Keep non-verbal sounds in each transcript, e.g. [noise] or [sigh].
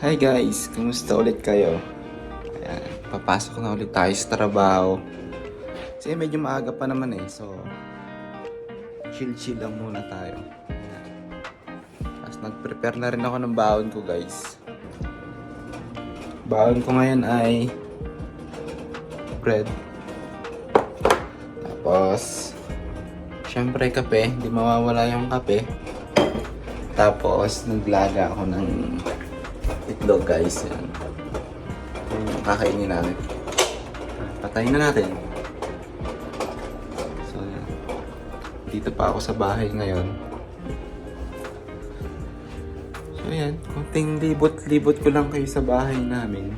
Hi guys, kumusta ulit kayo? Ayan, papasok na ulit tayo sa trabaho. Kasi medyo maaga pa naman eh, so chill-chill lang muna tayo. Tapos nag-prepare na rin ako ng baon ko guys. Baon ko ngayon ay bread. Tapos, syempre kape, hindi mawawala yung kape. Tapos, naglaga ako ng itlog guys. Yan. Kakainin namin. Patayin na natin. So, yan. Dito pa ako sa bahay ngayon. So, yan. Kunting libot-libot ko lang kayo sa bahay namin.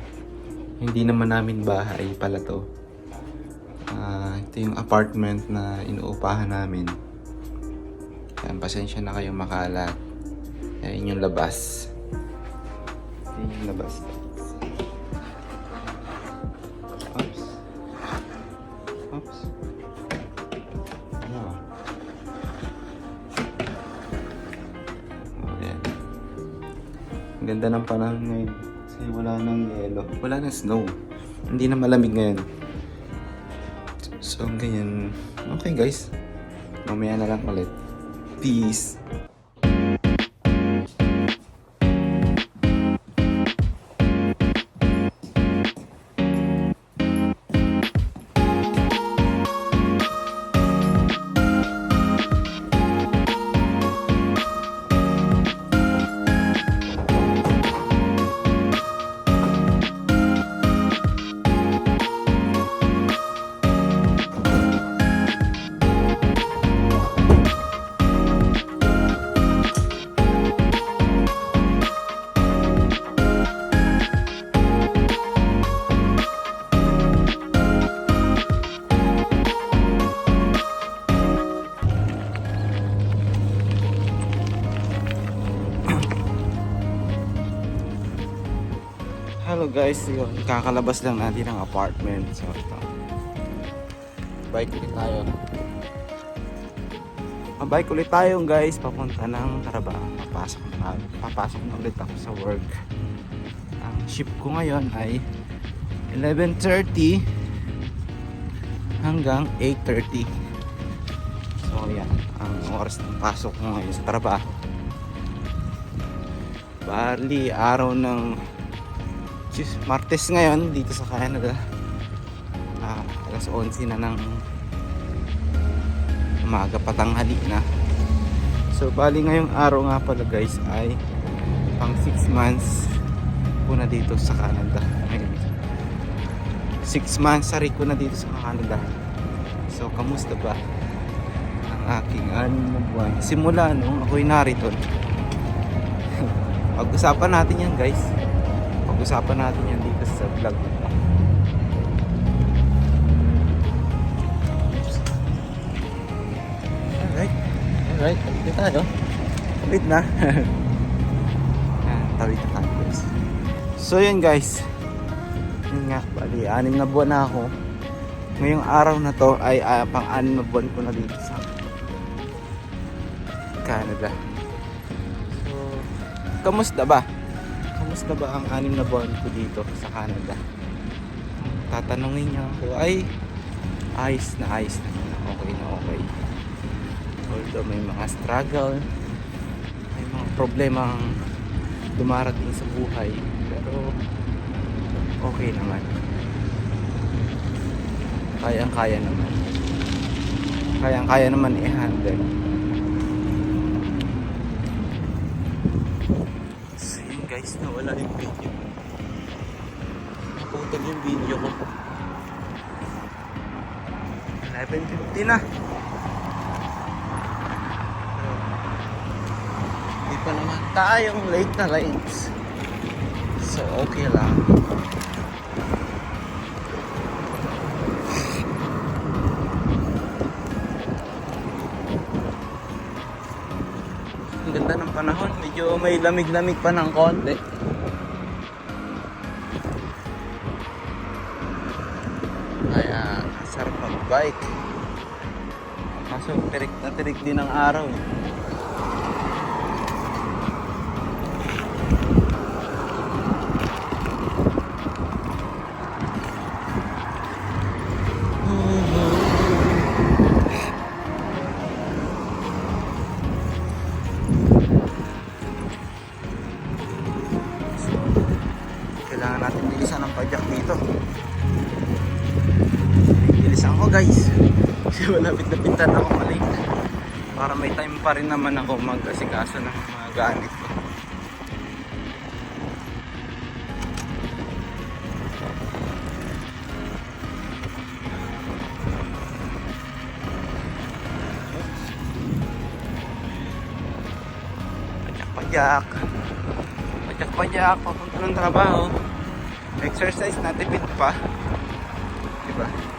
Hindi naman namin bahay pala to. Ah, ito yung apartment na inuupahan namin. Yan, pasensya na kayo makalat. Yan yung labas. Yung labas. Oops. Oops. Ano? Oh, yan. Ang ganda ng panahon ngayon. Kasi wala nang yelo. Wala nang snow. Hindi na malamig ngayon. So, ganyan. Okay, guys. Mamaya na lang ulit. Peace. Hello guys, yun, kakalabas lang natin ng apartment. So, ito. Bike ulit tayo. Ah, Bike ulit tayo guys, papunta ng trabaho. Papasok na, papasok na ulit ako sa work. Ang shift ko ngayon ay 11.30 hanggang 8.30. So yan, ang oras ng pasok ko ngayon sa trabaho. Bali, araw ng Martes ngayon dito sa Canada. Ah, alas 11 na ng umaga patanghali na. So bali ngayong araw nga pala guys ay pang 6 months ko na dito sa Canada. 6 months sari ko na dito sa Canada. So kamusta ba ang aking anim na buwan? Simula nung ako'y narito. [laughs] Pag-usapan natin yan guys pag-usapan natin yan dito sa vlog. Alright. Alright. Dito tayo. Tawid na. [laughs] Tawid na tayo guys. So yun guys. Yun nga. Bali, anim na buwan na ako. Ngayong araw na to ay ah, pang anim na buwan ko na dito sa Canada. So, kamusta ba? Kamusta ba ang anim na buwan ko dito sa Canada? Tatanungin niyo ako ay ayos na ayos na okay na okay. Although may mga struggle, may mga problema ang dumarating sa buhay, pero okay naman. Kayang-kaya naman. Kayang-kaya naman i-handle. So yun guys, nawala yung video. Naputol yung video ko. 11.50 na. Hindi pa naman tayong late na lines. So okay lang. Medyo may lamig-lamig pa ng konti. Kaya sarap mag-bike. Kaso tirik na tirik din ang araw. eh. Kasi malapit-lapit na ako malate. Para may time pa rin naman ako mag-asikaso ng mga gamit ko. Pajak-pajak. Pajak-pajak. Papunta ng trabaho. Exercise na tipid pa. Diba?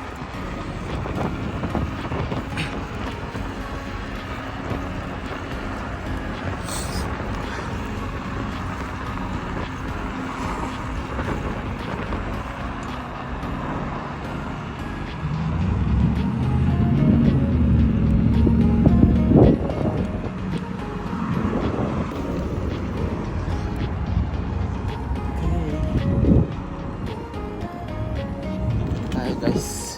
Guys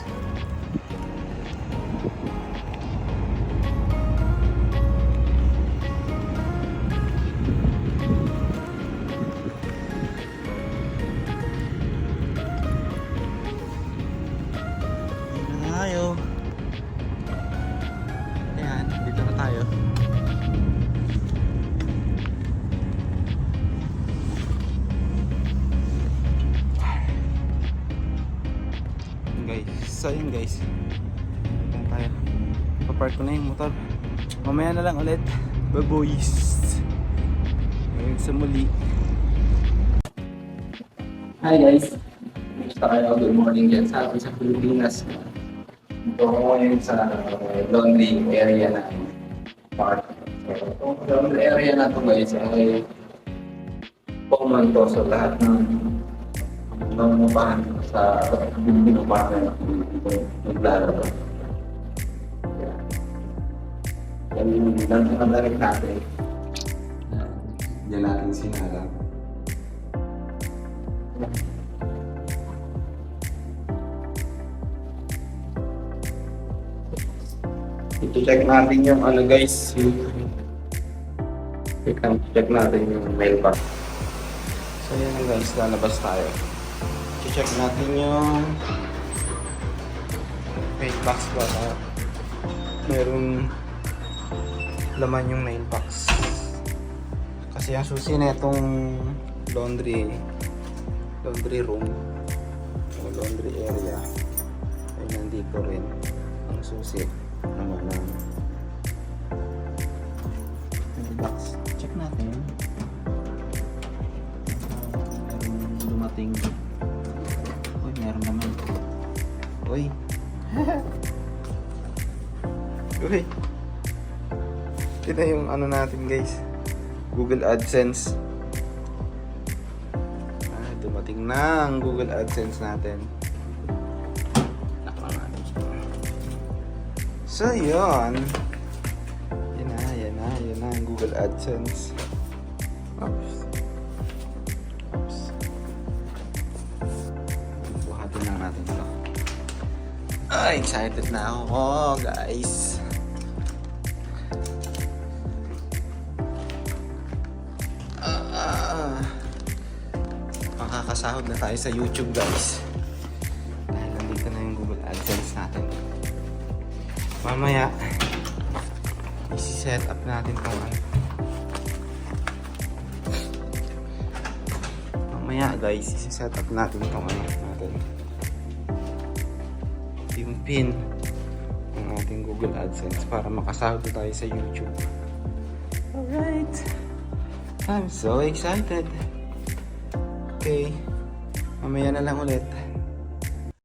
So yun guys. Na tayo. Papark ko na yung motor. Mamaya na lang ulit. Bye boys. Ngayon sa muli. Hi guys! Gusto kayo, good morning dyan sa sa Pilipinas. Ito ako ngayon sa laundry area na park. So, itong laundry area na to guys ay common to sa lahat ng nangungupahan sa binupahan ng naglalaro. Yan yung nangyayari natin. Yan natin sinalang. Ito check natin yung ano guys, yung check, natin yung mailbox. So yun guys, lalabas tayo. Check natin yung mailbox ba na merong laman yung mailbox. Kasi ang susi na itong laundry laundry room o laundry area ay nandito rin ang susi naman ng mailbox. Check natin. Meron dumating. Uy. Uy. Ito yung ano natin guys. Google AdSense. Ah, dumating na ang Google AdSense natin. So, yun. Yan na, yan na, yan na ang Google AdSense. Oops. Ah, excited na ako, guys. Ah, makakasahod na tayo sa YouTube, guys. Dahil nandito na yung Google AdSense natin. Mamaya, isi-set up natin kung ano. Mamaya guys, isi-set up natin itong ano natin. Yung pin ng ating Google AdSense para makasahod tayo sa YouTube. Alright. I'm so excited. Okay. Mamaya na lang ulit.